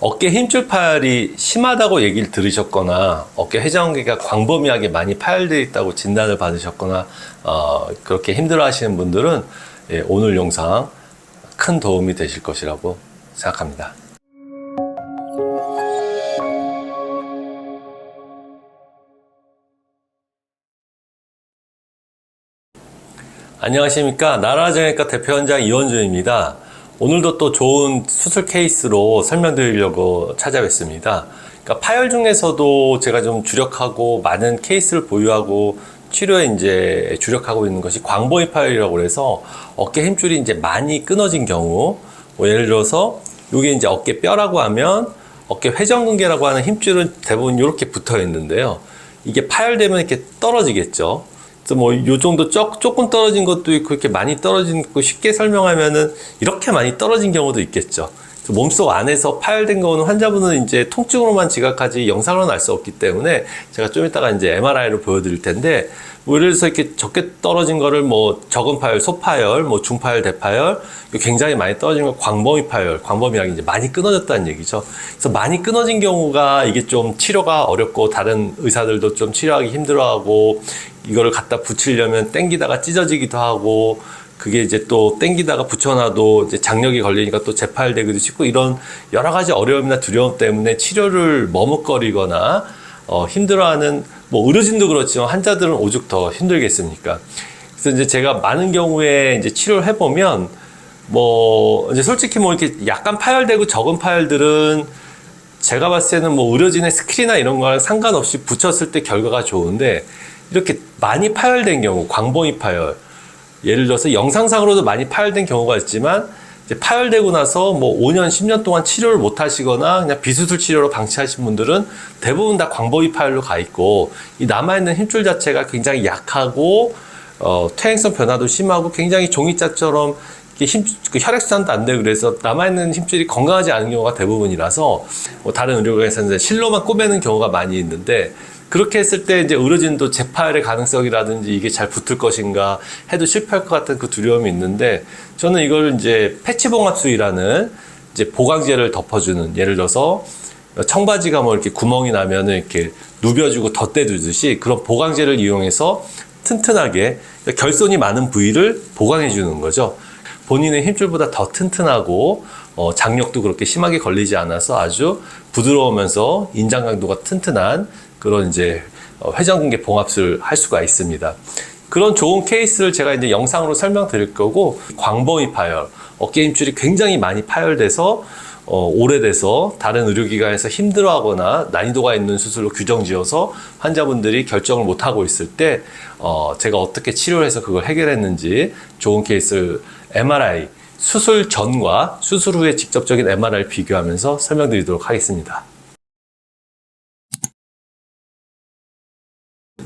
어깨 힘줄 파열이 심하다고 얘기를 들으셨거나 어깨 회전근개가 광범위하게 많이 파열되어 있다고 진단을 받으셨거나 어, 그렇게 힘들어하시는 분들은 예, 오늘 영상 큰 도움이 되실 것이라고 생각합니다. 안녕하십니까. 나라정형외과 대표원장 이원준입니다. 오늘도 또 좋은 수술 케이스로 설명드리려고 찾아뵙습니다. 그러니까 파열 중에서도 제가 좀 주력하고 많은 케이스를 보유하고 치료에 이제 주력하고 있는 것이 광범위 파열이라고 해서 어깨 힘줄이 이제 많이 끊어진 경우, 뭐 예를 들어서 이게 이제 어깨 뼈라고 하면 어깨 회전근개라고 하는 힘줄은 대부분 이렇게 붙어 있는데요. 이게 파열되면 이렇게 떨어지겠죠. 그래서 뭐 요 정도 쩍, 조금 떨어진 것도 있고 이렇게 많이 떨어진 거 쉽게 설명하면은 이렇게 많이 떨어진 경우도 있겠죠. 그래서 몸속 안에서 파열된 경우는 환자분은 이제 통증으로만 지각하지 영상으로는 알 수 없기 때문에 제가 좀 이따가 이제 MRI로 보여드릴 텐데 뭐 예를 들어서 이렇게 적게 떨어진 거를 뭐 적은 파열, 소파열, 뭐 중파열, 대파열 굉장히 많이 떨어진 거 광범위 파열, 광범위하게 이제 많이 끊어졌다는 얘기죠. 그래서 많이 끊어진 경우가 이게 좀 치료가 어렵고 다른 의사들도 좀 치료하기 힘들어하고 이거를 갖다 붙이려면 땡기다가 찢어지기도 하고 그게 이제 또 땡기다가 붙여놔도 이제 장력이 걸리니까 또 재파열되기도 쉽고 이런 여러 가지 어려움이나 두려움 때문에 치료를 머뭇거리거나 어, 힘들어하는 뭐 의료진도 그렇지만 환자들은 오죽 더 힘들겠습니까? 그래서 이제 제가 많은 경우에 이제 치료를 해보면 뭐 이제 솔직히 뭐 이렇게 약간 파열되고 적은 파열들은 제가 봤을 때는 뭐 의료진의 스킬이나 이런 거랑 상관없이 붙였을 때 결과가 좋은데 이렇게 많이 파열된 경우, 광범위 파열, 예를 들어서 영상상으로도 많이 파열된 경우가 있지만 이제 파열되고 나서 뭐 5년, 10년 동안 치료를 못 하시거나 그냥 비수술 치료로 방치하신 분들은 대부분 다 광범위 파열로 가 있고 이 남아있는 힘줄 자체가 굉장히 약하고 어, 퇴행성 변화도 심하고 굉장히 종이자처럼 이게 힘, 그 혈액순환도 안 되고 그래서 남아있는 힘줄이 건강하지 않은 경우가 대부분이라서 뭐 다른 의료기관에서는 실로만 꼬매는 경우가 많이 있는데 그렇게 했을 때 이제 의료진도 재파열의 가능성이라든지 이게 잘 붙을 것인가 해도 실패할 것 같은 그 두려움이 있는데 저는 이걸 이제 패치봉합수위라는 이제 보강제를 덮어주는 예를 들어서 청바지가 뭐 이렇게 구멍이 나면은 이렇게 누벼주고 덧대주듯이 그런 보강제를 이용해서 튼튼하게 결손이 많은 부위를 보강해 주는 거죠. 본인의 힘줄보다 더 튼튼하고 어, 장력도 그렇게 심하게 걸리지 않아서 아주 부드러우면서 인장 강도가 튼튼한 그런 이제 어, 회전근개 봉합술을 할 수가 있습니다. 그런 좋은 케이스를 제가 이제 영상으로 설명드릴 거고 광범위 파열, 어깨 힘줄이 굉장히 많이 파열돼서 어, 오래돼서 다른 의료기관에서 힘들어하거나 난이도가 있는 수술로 규정지어서 환자분들이 결정을 못하고 있을 때 어, 제가 어떻게 치료를 해서 그걸 해결했는지 좋은 케이스를 MRI 수술 전과 수술 후에 직접적인 MRI를 비교하면서 설명드리도록 하겠습니다.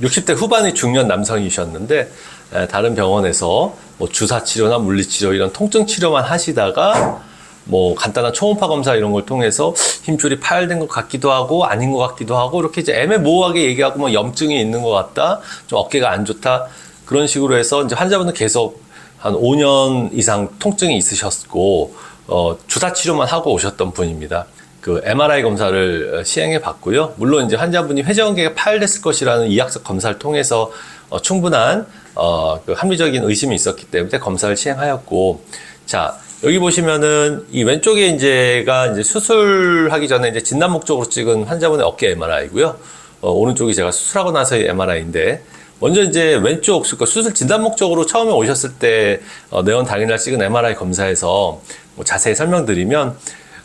60대 후반의 중년 남성이셨는데 에, 다른 병원에서 뭐 주사 치료나 물리 치료 이런 통증 치료만 하시다가 뭐 간단한 초음파 검사 이런 걸 통해서 힘줄이 파열된 것 같기도 하고 아닌 것 같기도 하고 이렇게 이제 애매모호하게 얘기하고 뭐 염증이 있는 것 같다 좀 어깨가 안 좋다 그런 식으로 해서 이제 환자분은 계속 한 5년 이상 통증이 있으셨고 어, 주사 치료만 하고 오셨던 분입니다. 그 MRI 검사를 시행해 봤고요. 물론 이제 환자분이 회전근개가 파열됐을 것이라는 이학적 검사를 통해서 어, 충분한 어, 그 합리적인 의심이 있었기 때문에 검사를 시행하였고, 자 여기 보시면은 이 왼쪽에 이제가 이제 수술하기 전에 이제 진단 목적으로 찍은 환자분의 어깨 MRI고요. 어, 오른쪽이 제가 수술하고 나서의 MRI인데 먼저 이제 왼쪽 수술 진단 목적으로 처음에 오셨을 때 어, 내원 당일날 찍은 MRI 검사에서 뭐 자세히 설명드리면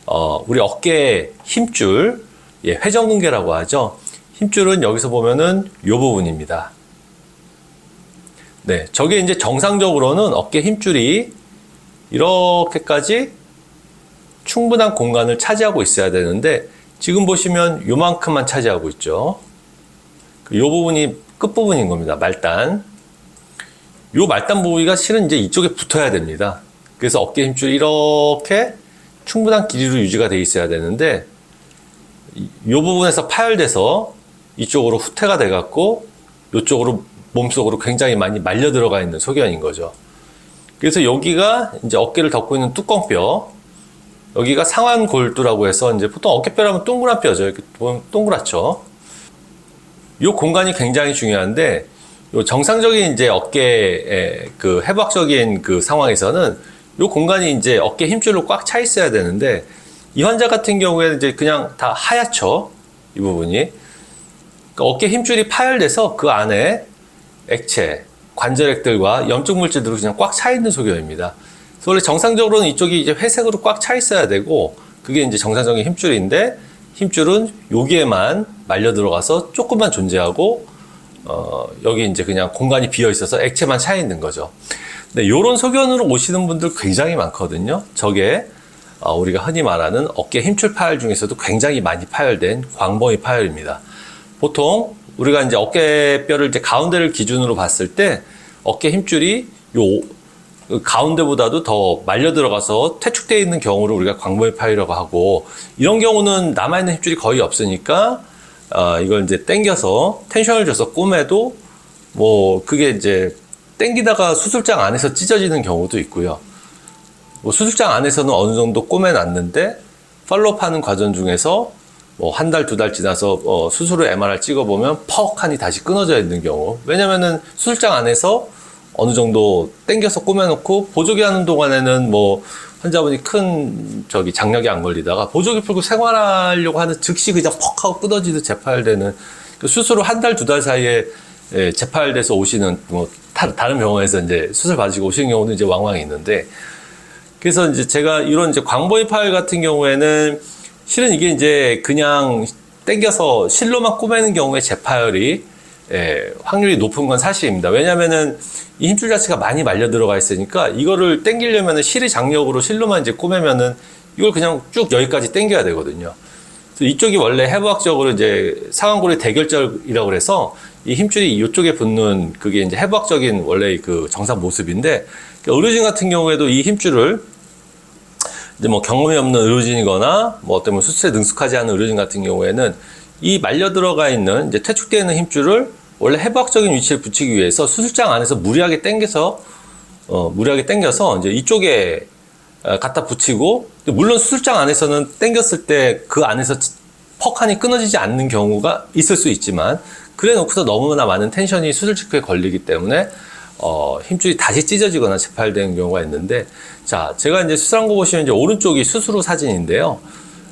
어, 우리 어깨 힘줄, 예, 회전근개라고 하죠. 힘줄은 여기서 보면은 이 부분입니다. 네, 저게 이제 정상적으로는 어깨 힘줄이 이렇게까지 충분한 공간을 차지하고 있어야 되는데 지금 보시면 요만큼만 차지하고 있죠. 이 부분이 끝부분인 겁니다. 말단. 요 말단 부위가 실은 이제 이쪽에 붙어야 됩니다. 그래서 어깨 힘줄이 이렇게 충분한 길이로 유지가 돼 있어야 되는데 이 부분에서 파열돼서 이쪽으로 후퇴가 돼 갖고 이쪽으로 몸속으로 굉장히 많이 말려 들어가 있는 소견인 거죠. 그래서 여기가 이제 어깨를 덮고 있는 뚜껑뼈 여기가 상완골두라고 해서 이제 보통 어깨뼈라면 동그란 뼈죠. 이렇게 보면 동그랗죠. 이 공간이 굉장히 중요한데 요 정상적인 이제 어깨의 그 해부학적인 그 상황에서는 이 공간이 이제 어깨 힘줄로 꽉 차 있어야 되는데 이 환자 같은 경우에는 이제 그냥 다 하얗죠. 이 부분이. 그러니까 어깨 힘줄이 파열돼서 그 안에 액체, 관절액들과 염증 물질들로 그냥 꽉 차 있는 소견입니다. 원래 정상적으로는 이쪽이 이제 회색으로 꽉 차 있어야 되고 그게 이제 정상적인 힘줄인데 힘줄은 여기에만 말려 들어가서 조금만 존재하고 어, 여기 이제 그냥 공간이 비어 있어서 액체만 차 있는 거죠. 근데 이런 소견으로 오시는 분들 굉장히 많거든요. 저게 어, 우리가 흔히 말하는 어깨 힘줄 파열 중에서도 굉장히 많이 파열된 광범위 파열입니다. 보통 우리가 이제 어깨뼈를 이제 가운데를 기준으로 봤을 때 어깨 힘줄이 요그 가운데보다도 더 말려 들어가서 퇴축되어 있는 경우를 우리가 광범위 파열이라고 하고 이런 경우는 남아 있는 힘줄이 거의 없으니까 어, 이걸 이제 당겨서 텐션을 줘서 꼬매도 뭐 그게 이제 당기다가 수술장 안에서 찢어지는 경우도 있고요. 뭐 수술장 안에서는 어느 정도 꼬매놨는데 팔로우하는 과정 중에서 뭐 한 달, 두 달 지나서 어, 수술 후 MRI 찍어보면 퍽 하니 다시 끊어져 있는 경우. 왜냐면은 수술장 안에서 어느 정도 땡겨서 꼬매놓고 보조기 하는 동안에는 뭐 환자분이 큰 저기 장력이 안 걸리다가 보조기 풀고 생활하려고 하는 즉시 그냥 퍽 하고 끊어지듯 재파열되는 그 수술 후 한 달, 두 달 사이에 예, 재파열돼서 오시는 뭐 다, 다른 병원에서 이제 수술 받으시고 오시는 경우도 이제 왕왕 있는데 그래서 이제 제가 이런 이제 광범위 파열 같은 경우에는 실은 이게 이제 그냥 땡겨서 실로만 꼬매는 경우에 재파열이 예, 확률이 높은 건 사실입니다. 왜냐면은 이 힘줄 자체가 많이 말려 들어가 있으니까 이거를 땡기려면은 실의 장력으로 실로만 이제 꼬매면은 이걸 그냥 쭉 여기까지 땡겨야 되거든요. 이쪽이 원래 해부학적으로 이제 상완골의 대결절이라고 그래서 이 힘줄이 이쪽에 붙는 그게 이제 해부학적인 원래 그 정상 모습인데 그러니까 의료진 같은 경우에도 이 힘줄을 이제 뭐 경험이 없는 의료진이거나 뭐 어떤 뭐 수술에 능숙하지 않은 의료진 같은 경우에는 이 말려 들어가 있는 이제 퇴축되어 있는 힘줄을 원래 해부학적인 위치에 붙이기 위해서 수술장 안에서 무리하게 당겨서 어, 무리하게 당겨서 이제 이쪽에 어, 갖다 붙이고 물론 수술장 안에서는 당겼을 때 그 안에서 퍽하니 끊어지지 않는 경우가 있을 수 있지만 그래 놓고서 너무나 많은 텐션이 수술 직후에 걸리기 때문에 어, 힘줄이 다시 찢어지거나 재팔되는 경우가 있는데 자 제가 이제 수술한 거 보시면 이제 오른쪽이 수술 후 사진인데요.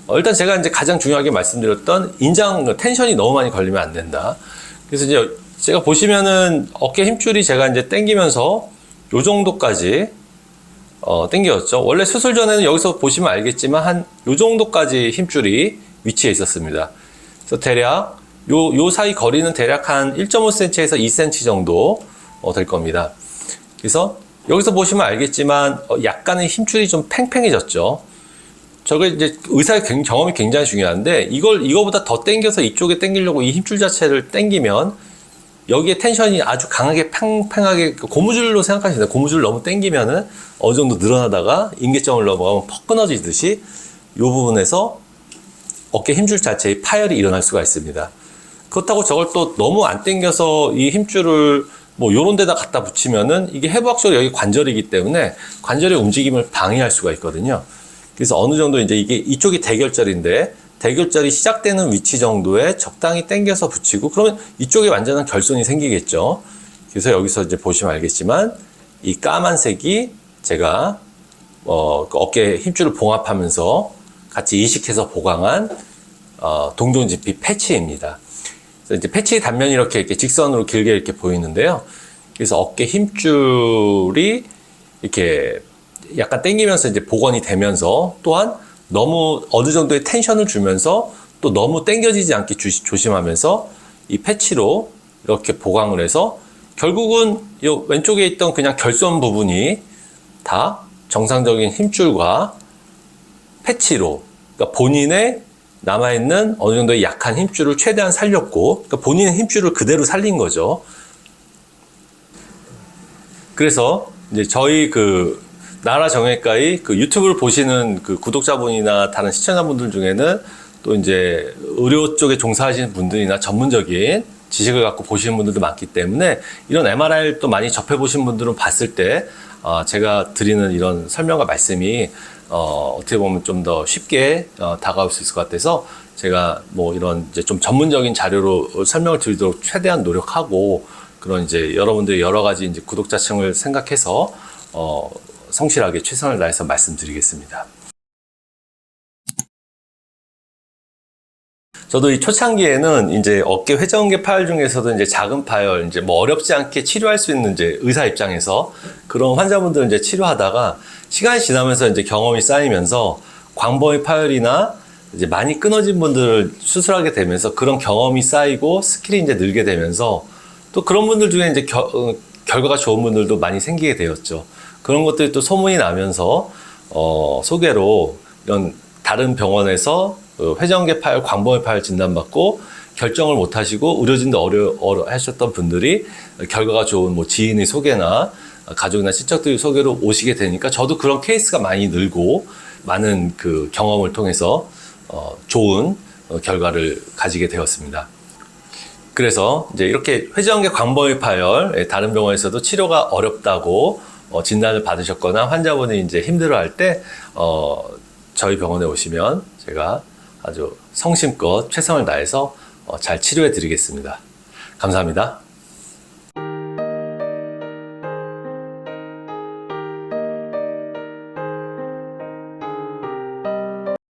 어, 일단 제가 이제 가장 중요하게 말씀드렸던 인장 그 텐션이 너무 많이 걸리면 안 된다. 그래서 이제 제가 보시면은 어깨 힘줄이 제가 이제 당기면서 요 정도까지 어, 당겨졌죠. 원래 수술 전에는 여기서 보시면 알겠지만 한 요 정도까지 힘줄이 위치해 있었습니다. 그래서 대략 요, 요 사이 거리는 대략 한 1.5cm에서 2cm 정도 어, 될 겁니다. 그래서 여기서 보시면 알겠지만 어, 약간의 힘줄이 좀 팽팽해졌죠. 저게 이제 의사의 굉- 경험이 굉장히 중요한데 이걸 이거보다 더 당겨서 이쪽에 당기려고 이 힘줄 자체를 당기면 여기에 텐션이 아주 강하게 팽팽하게 그 고무줄로 생각하시면. 고무줄 너무 당기면은 어느 정도 늘어나다가 인계점을 넘어가면 퍽 끊어지듯이 이 부분에서 어깨 힘줄 자체의 파열이 일어날 수가 있습니다. 그렇다고 저걸 또 너무 안 당겨서 이 힘줄을 뭐 요런 데다 갖다 붙이면은 이게 해부학적으로 여기 관절이기 때문에 관절의 움직임을 방해할 수가 있거든요. 그래서 어느 정도 이제 이게 이쪽이 대결절인데 대결절이 시작되는 위치 정도에 적당히 당겨서 붙이고 그러면 이쪽에 완전한 결손이 생기겠죠. 그래서 여기서 이제 보시면 알겠지만 이 까만색이 제가 어, 그 어깨 힘줄을 봉합하면서 같이 이식해서 보강한 어, 동동진피 패치입니다. 이제 패치 단면이 이렇게, 이렇게 직선으로 길게 이렇게 보이는데요. 그래서 어깨 힘줄이 이렇게 약간 당기면서 이제 복원이 되면서 또한 너무 어느 정도의 텐션을 주면서 또 너무 당겨지지 않게 주- 조심하면서 이 패치로 이렇게 보강을 해서 결국은 이 왼쪽에 있던 그냥 결손 부분이 다 정상적인 힘줄과 패치로 그러니까 본인의 남아있는 어느 정도의 약한 힘줄을 최대한 살렸고 그러니까 본인의 힘줄을 그대로 살린 거죠. 그래서 이제 저희 그 나라 정형외과의 그 유튜브를 보시는 그 구독자분이나 다른 시청자분들 중에는 또 이제 의료 쪽에 종사하시는 분들이나 전문적인 지식을 갖고 보시는 분들도 많기 때문에 이런 MRI를 또 많이 접해 보신 분들은 봤을 때 어, 제가 드리는 이런 설명과 말씀이 어, 어떻게 보면 좀 더 쉽게 어, 다가올 수 있을 것 같아서 제가 뭐 이런 이제 좀 전문적인 자료로 설명을 드리도록 최대한 노력하고 그런 이제 여러분들 여러 가지 이제 구독자층을 생각해서 어, 성실하게 최선을 다해서 말씀드리겠습니다. 저도 이 초창기에는 이제 어깨 회전계 파열 중에서도 이제 작은 파열, 이제 뭐 어렵지 않게 치료할 수 있는 이제 의사 입장에서 그런 환자분들 이제 치료하다가 시간이 지나면서 이제 경험이 쌓이면서 광범위 파열이나 이제 많이 끊어진 분들을 수술하게 되면서 그런 경험이 쌓이고 스킬이 이제 늘게 되면서 또 그런 분들 중에 이제 겨- 어, 결과가 좋은 분들도 많이 생기게 되었죠. 그런 것들이 또 소문이 나면서 어, 소개로 이런 다른 병원에서 그 회전계 파열, 광범위 파열 진단받고 결정을 못 하시고 의료진도 어려, 어려 하셨던 분들이 결과가 좋은 뭐 지인의 소개나 가족이나 친척들의 소개로 오시게 되니까 저도 그런 케이스가 많이 늘고 많은 그 경험을 통해서 어, 좋은 어, 결과를 가지게 되었습니다. 그래서 이제 이렇게 회전계 광범위 파열 예, 다른 병원에서도 치료가 어렵다고 어, 진단을 받으셨거나 환자분이 이제 힘들어할 때 어, 저희 병원에 오시면 제가 아주 성심껏 최선을 다해서 어, 잘 치료해 드리겠습니다. 감사합니다.